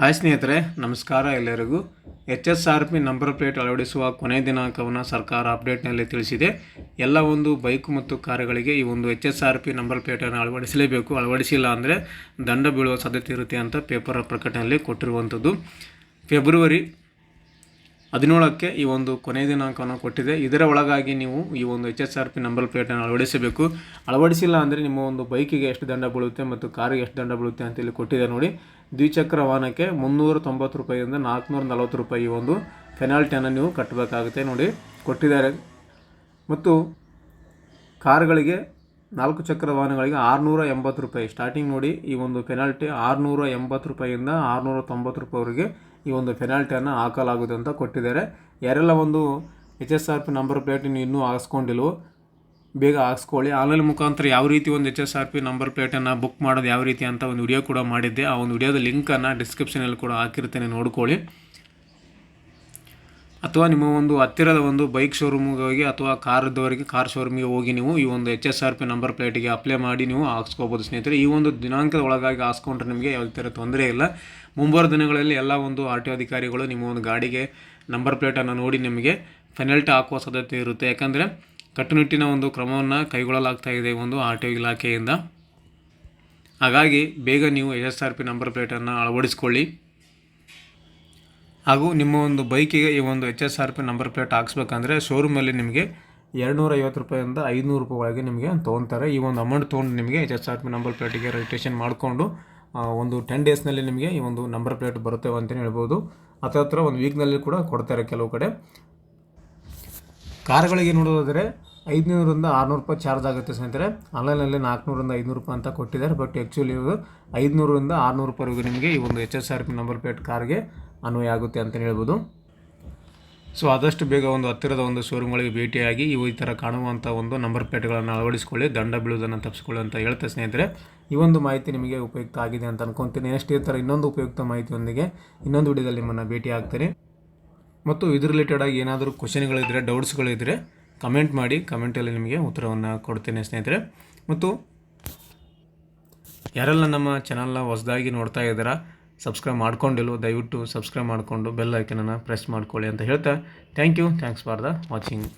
Hi ಸ್ನೇಹಿತರೆ, ನಮಸ್ಕಾರ ಎಲ್ಲರಿಗೂ. H S R P number plate ಅಳವಡಿಸುವ ಕೊನೆಯ ದಿನಾಂಕವನ್ನು ಸರ್ಕಾರ ಅಪ್ಡೇಟ್ನಲ್ಲಿ ತಿಳಿಸಿದೆ. ಎಲ್ಲ ಒಂದು ಬೈಕ್ ಮತ್ತು ಕಾರುಗಳಿಗೆ ಈ ಒಂದು H S R P number ಪ್ಲೇಟನ್ನು ಅಳವಡಿಸಲೇಬೇಕು. ಅಳವಡಿಸಿಲ್ಲ ಅಂದರೆ ದಂಡ ಬೀಳುವ ಸಾಧ್ಯತೆ ಇರುತ್ತೆ ಅಂತ ಪೇಪರ್ ಪ್ರಕಟಣೆಯಲ್ಲಿ ಕೊಟ್ಟಿರುವಂಥದ್ದು. ಫೆಬ್ರವರಿ ಹದಿನೇಳಕ್ಕೆ ಈ ಒಂದು ಕೊನೆಯ ದಿನಾಂಕವನ್ನು ಕೊಟ್ಟಿದೆ. ಇದರ ಒಳಗಾಗಿ ನೀವು ಈ ಒಂದು H S R P number ಪ್ಲೇಟನ್ನು ಅಳವಡಿಸಬೇಕು. ಅಳವಡಿಸಿಲ್ಲ ಅಂದರೆ ನಿಮ್ಮ ಒಂದು ಬೈಕಿಗೆ ಎಷ್ಟು ದಂಡ ಬೀಳುತ್ತೆ ಮತ್ತು ಕಾರಿಗೆ ಎಷ್ಟು ದಂಡ ಬೀಳುತ್ತೆ ಅಂತ ಇಲ್ಲಿ ಕೊಟ್ಟಿದೆ ನೋಡಿ. ದ್ವಿಚಕ್ರ ವಾಹನಕ್ಕೆ ಮುನ್ನೂರ ತೊಂಬತ್ತು ರೂಪಾಯಿಯಿಂದ ನಾಲ್ಕುನೂರ ನಲವತ್ತು ರೂಪಾಯಿ ಒಂದು ಪೆನಾಲ್ಟಿಯನ್ನು ನೀವು ಕಟ್ಟಬೇಕಾಗುತ್ತೆ ನೋಡಿ, ಕೊಟ್ಟಿದ್ದಾರೆ. ಮತ್ತು ಕಾರುಗಳಿಗೆ, ನಾಲ್ಕು ಚಕ್ರ ವಾಹನಗಳಿಗೆ ಆರುನೂರ ಎಂಬತ್ತು ರೂಪಾಯಿ. ಸ್ಟಾರ್ಟಿಂಗ್ ನೋಡಿ, ಈ ಒಂದು ಪೆನಾಲ್ಟಿ ಆರುನೂರ ಎಂಬತ್ತು ರೂಪಾಯಿಯಿಂದ ಆರುನೂರ ತೊಂಬತ್ತು ರೂಪಾಯಿವರೆಗೆ ಈ ಒಂದು ಪೆನಾಲ್ಟಿಯನ್ನು ಹಾಕಲಾಗುತ್ತೆ ಅಂತ ಕೊಟ್ಟಿದ್ದಾರೆ. ಯಾರೆಲ್ಲ ಒಂದು H S R P number plate ನೀವು ಇನ್ನೂ ಹಾಕ್ಸ್ಕೊಂಡಿಲ್ವೋ ಬೇಗ ಹಾಕ್ಸ್ಕೊಳ್ಳಿ. ಆನ್ಲೈನ್ ಮುಖಾಂತರ ಯಾವ ರೀತಿ ಒಂದು H S R P number ಪ್ಲೇಟನ್ನು book ಮಾಡೋದು ಯಾವ ರೀತಿ ಅಂತ ಒಂದು ವಿಡಿಯೋ ಕೂಡ ಮಾಡಿದ್ದೆ. ಆ ಒಂದು ವಿಡಿಯೋದ ಲಿಂಕನ್ನು ಡಿಸ್ಕ್ರಿಪ್ಷನಲ್ಲಿ ಕೂಡ ಹಾಕಿರ್ತೇನೆ, ನೋಡ್ಕೊಳ್ಳಿ. ಅಥವಾ ನಿಮ್ಮ ಒಂದು ಹತ್ತಿರದ ಒಂದು ಬೈಕ್ ಶೋರೂಮ್ಗೆ ಹೋಗಿ ಅಥವಾ ಕಾರ್ ಇದ್ದವರಿಗೆ ಕಾರ್ ಶೋರೂಮಿಗೆ ಹೋಗಿ ನೀವು ಈ ಒಂದು H S R P number ಪ್ಲೇಟಿಗೆ ಅಪ್ಲೈ ಮಾಡಿ ನೀವು ಹಾಕ್ಸ್ಕೋಬೋದು ಸ್ನೇಹಿತರೆ. ಈ ಒಂದು ದಿನಾಂಕದ ಒಳಗಾಗಿ ಹಾಕ್ಸ್ಕೊಂಡ್ರೆ ನಿಮಗೆ ಯಾವ ಥರ ತೊಂದರೆ ಇಲ್ಲ. ಮುಂಬರುವ ದಿನಗಳಲ್ಲಿ ಎಲ್ಲ ಒಂದು ಆರ್ ಟಿ ಅಧಿಕಾರಿಗಳು ನಿಮ್ಮ ಒಂದು ಗಾಡಿಗೆ ನಂಬರ್ ಪ್ಲೇಟನ್ನು ನೋಡಿ ನಿಮಗೆ ಪೆನಲ್ಟಿ ಹಾಕುವ ಸಾಧ್ಯತೆ ಇರುತ್ತೆ. ಯಾಕಂದರೆ ಕಟ್ಟುನಿಟ್ಟಿನ ಒಂದು ಕ್ರಮವನ್ನು ಕೈಗೊಳ್ಳಲಾಗ್ತಾ ಇದೆ ಒಂದು ಆರ್ ಟಿ ಒ ಇಲಾಖೆಯಿಂದ. ಹಾಗಾಗಿ ಬೇಗ ನೀವು ಎಸ್ ಆರ್ ಪಿ ನಂಬರ್ ಪ್ಲೇಟನ್ನು ಅಳವಡಿಸ್ಕೊಳ್ಳಿ. ಹಾಗೂ ನಿಮ್ಮ ಒಂದು ಬೈಕಿಗೆ ಈ ಒಂದು H S R P number plate ಹಾಕ್ಸ್ಬೇಕಂದ್ರೆ ಶೋರೂಮಲ್ಲಿ ನಿಮಗೆ ಎರಡುನೂರ ಐವತ್ತು ರೂಪಾಯಿಂದ ಐದುನೂರು ರೂಪಾಯಿ ಒಳಗೆ ನಿಮಗೆ ತೊಗೊತಾರೆ. ಈ ಒಂದು ಅಮೌಂಟ್ ತೊಗೊಂಡು ನಿಮಗೆ H S R P number ಪ್ಲೇಟಿಗೆ ರಿಜಿಸ್ಟ್ರೇಷನ್ ಮಾಡಿಕೊಂಡು ಒಂದು ಟೆನ್ ಡೇಸ್ನಲ್ಲಿ ನಿಮಗೆ ಈ ಒಂದು ನಂಬರ್ ಪ್ಲೇಟ್ ಬರುತ್ತೆ ಅಂತಲೇ ಹೇಳ್ಬೋದು. ಹತ್ರ ಹತ್ರ ಒಂದು ವೀಕ್ನಲ್ಲಿ ಕೂಡ ಕೊಡ್ತಾರೆ ಕೆಲವು ಕಡೆ. ಕಾರ್ಗಳಿಗೆ ನೋಡೋದಾದರೆ ಐದುನೂರಿಂದ ಆರುನೂರು ರೂಪಾಯಿ ಚಾರ್ಜ್ ಆಗುತ್ತೆ ಸ್ನೇಹಿತರೆ. ಆನ್ಲೈನಲ್ಲಿ ನಾಲ್ಕುನೂರಿಂದ ಐದುನೂರು ರೂಪಾಯಿ ಅಂತ ಕೊಟ್ಟಿದ್ದಾರೆ. ಬಟ್ ಆ್ಯಕ್ಚುಲಿ ಇವರು ಐದುನೂರಿಂದ ಆರುನೂರು ರೂಪಾಯಿವರೆಗೂ ನಿಮಗೆ ಈ ಒಂದು H S R P number plate ಕಾರ್ಗೆ ಅನ್ವಯ ಆಗುತ್ತೆ ಅಂತಲೇ ಹೇಳ್ಬೋದು. ಸೊ ಆದಷ್ಟು ಬೇಗ ಒಂದು ಹತ್ತಿರದ ಒಂದು ಶೋರೂಮ್ಗಳಿಗೆ ಭೇಟಿಯಾಗಿ ಇವು ಈ ಥರ ಕಾಣುವಂಥ ಒಂದು ನಂಬರ್ ಪ್ಲೇಟ್ಗಳನ್ನು ಅಳವಡಿಸಿಕೊಳ್ಳಿ, ದಂಡ ಬೀಳುವುದನ್ನು ತಪ್ಪಿಸ್ಕೊಳ್ಳಿ ಅಂತ ಹೇಳ್ತಾ ಸ್ನೇಹಿತರೆ. ಈ ಒಂದು ಮಾಹಿತಿ ನಿಮಗೆ ಉಪಯುಕ್ತ ಆಗಿದೆ ಅಂತ ಅನ್ಕೊತೀನಿ. ನೆಕ್ಸ್ಟ್ ಈ ಥರ ಇನ್ನೊಂದು ಉಪಯುಕ್ತ ಮಾಹಿತಿಯೊಂದಿಗೆ ಇನ್ನೊಂದು ವಿಡಿಯೋದಲ್ಲಿ ನಿಮ್ಮನ್ನು ಭೇಟಿ ಆಗ್ತೀನಿ ಮತ್ತು ಇದ್ರ ರಿಲೇಟೆಡಾಗಿ ಏನಾದರೂ ಕ್ವಶನ್ಗಳಿದ್ದರೆ ಡೌಟ್ಸ್ಗಳಿದ್ದರೆ ಕಮೆಂಟ್ ಮಾಡಿ, ಕಮೆಂಟಲ್ಲಿ ನಿಮಗೆ ಉತ್ತರವನ್ನು ಕೊಡ್ತೇನೆ ಸ್ನೇಹಿತರೆ. ಮತ್ತು ಯಾರೆಲ್ಲ ನಮ್ಮ ಚಾನಲ್ನ ಹೊಸದಾಗಿ ನೋಡ್ತಾ ಇದ್ದೀರಾ, ಸಬ್ಸ್ಕ್ರೈಬ್ ಮಾಡ್ಕೊಂಡಿಲ್ಲ ದಯವಿಟ್ಟು ಸಬ್ಸ್ಕ್ರೈಬ್ ಮಾಡಿಕೊಂಡು ಬೆಲ್ ಐಕನನ್ನು ಪ್ರೆಸ್ ಮಾಡ್ಕೊಳ್ಳಿ ಅಂತ ಹೇಳ್ತಾ, thank you, thanks for the watching.